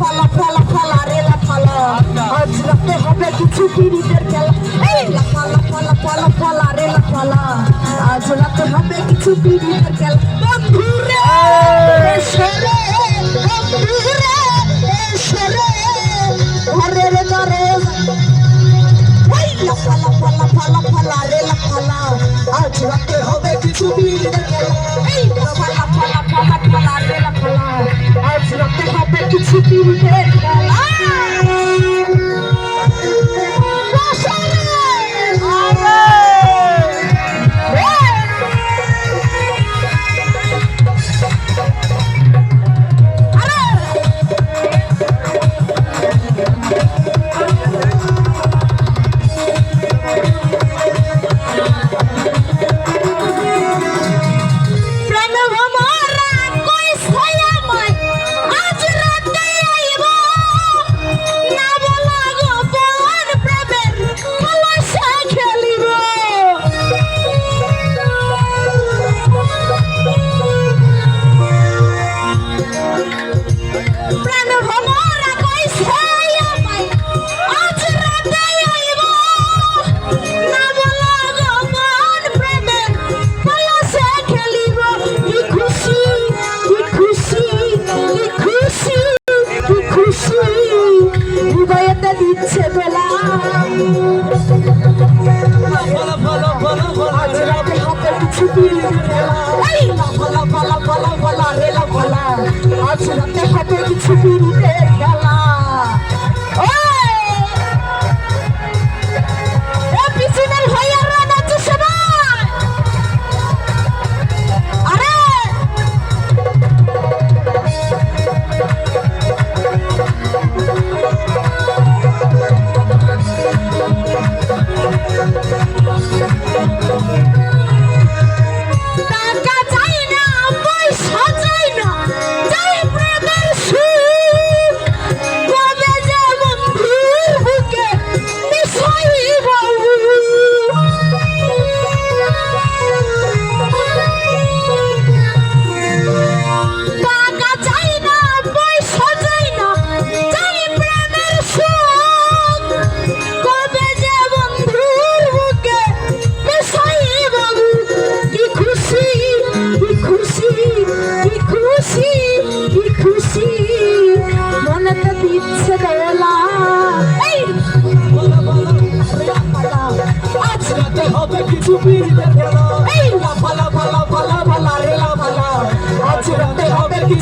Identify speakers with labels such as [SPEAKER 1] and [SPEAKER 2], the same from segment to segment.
[SPEAKER 1] ফালা ফালা ফালা রে লাফালা আজ রাতে হবে কিছু গিরিদের খেলা এই লাফালা ফালা ফালা ফালা রে লাফালা আজ রাতে হবে কিছু গিরিদের খেলা বন্ধু রে সরে বন্ধু রে সরে ঘরে রে ঘরে এই লাফালা ফালা ফালা ফালা আজ রাতে হবে কিছু গিরিদের খেলা এই লাফালা ফালা ফালা ফালা রে রক্ত হবে কিছু দিনের খেলা পালা পালা পালা পালা রেলা পালা আজ রাতে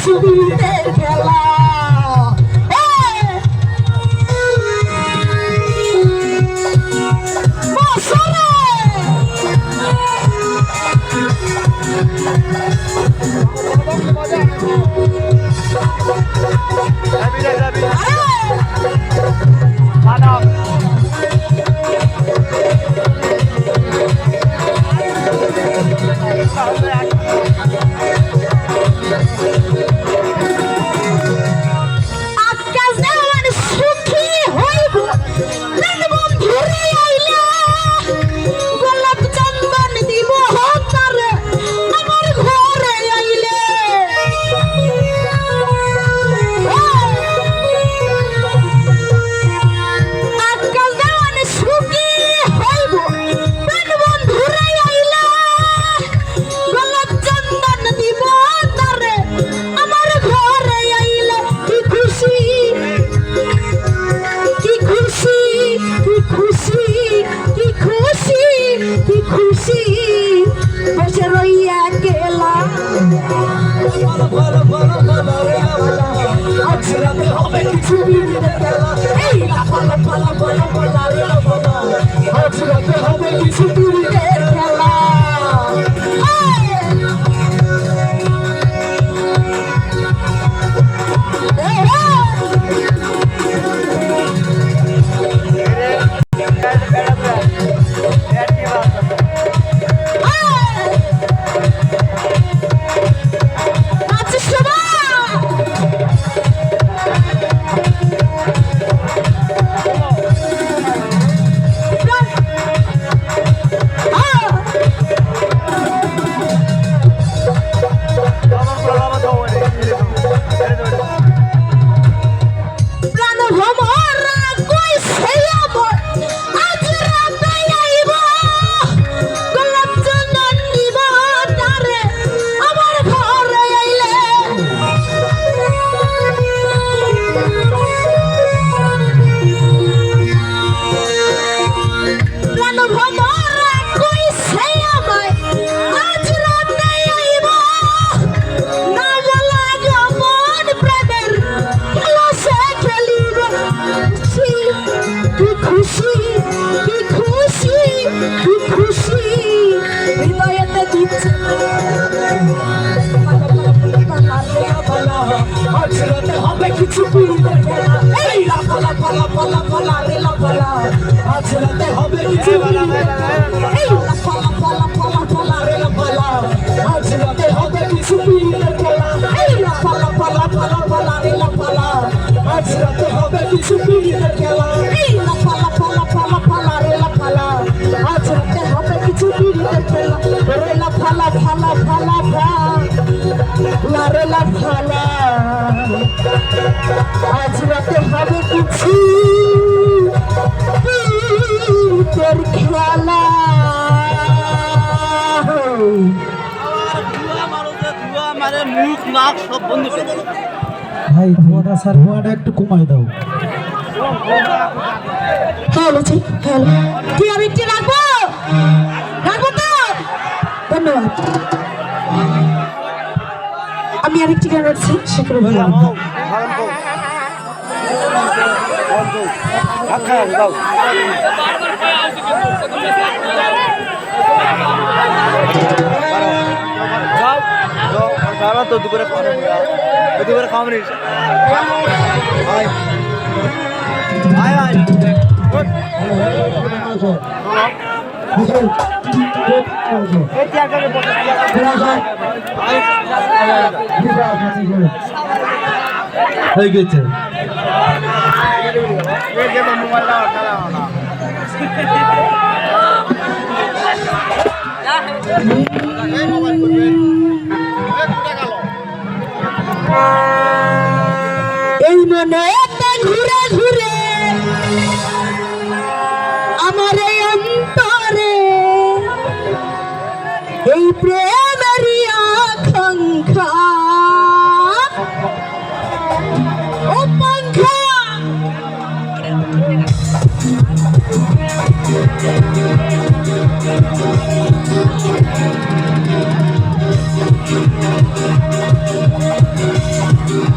[SPEAKER 1] শুধু Hey, la pala pala pala pala la pala. I'll tell you how they get you through the খুশি হৃদয়তে দিচ্ছে হজরতে হবে কিছু পুরবে এই লা পালা পালা পালা পালা রে লা পালা হজরতে হবে কিছু পুরবে এই লা পালা লারলা খালা আজ রাতে হবে কিছু। তোর খেলা
[SPEAKER 2] ভাই স্যার ধোয়াটা একটু কমাই দাও।
[SPEAKER 1] হ্যালো জি হ্যালো তো? ধন্যবাদ। আমি আরেকটি গান রাখছি সেখানে বললাম
[SPEAKER 2] তো দুপুরে দুপুরে খাওয়া নিস আয় আয় হয়ে গেছে।
[SPEAKER 1] এই মনে ঘুরে ঘুরে আমার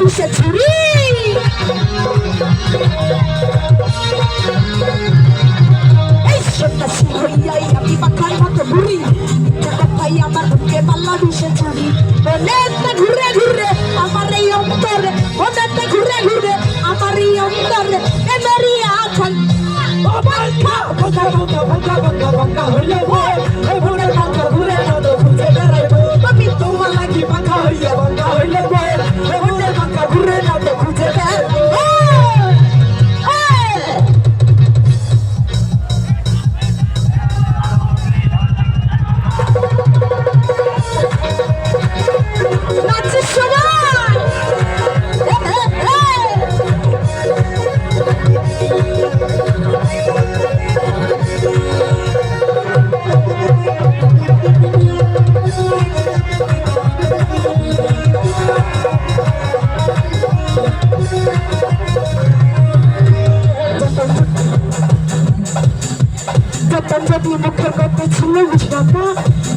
[SPEAKER 1] বিষে ছুরি এই সন্ন্যাসী হইয়াই আমি মাথায় মতো ঘুরি কথাই আমার বুকে পাল্লা বিষে ছুরি অনেকটা ঘুরে ঘুরে আমার এই অন্তরে অনেকটা ঘুরে ঘুরে আমার এই অন্তরে এবারই আছেন ভঙ্গা ভঙ্গা ভঙ্গা ভঙ্গা হইলে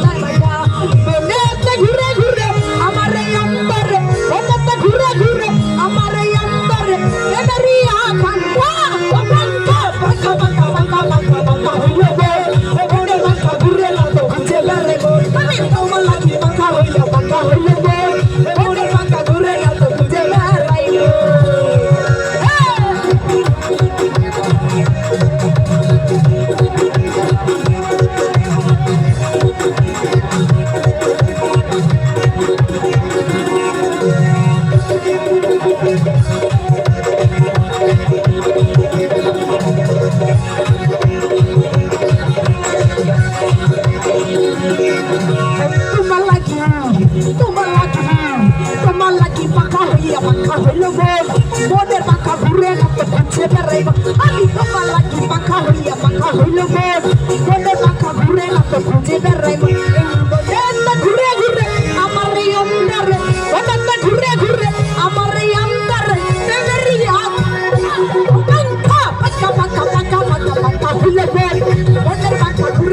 [SPEAKER 1] Bye. लोगों मोदे पंखा बुरे न तो पंचे पर रे अली तो माला की पंखा होइया पंखा होई लोगों मोदे पंखा बुरे न तो पंचे पर रे मोदे न घुरे घुरे हमारे अंदर मोदे न घुरे घुरे हमारे अंदर मेमोरिया पंखा पंखा पंखा पंखा पंखा होई लोगों मोदे पंखा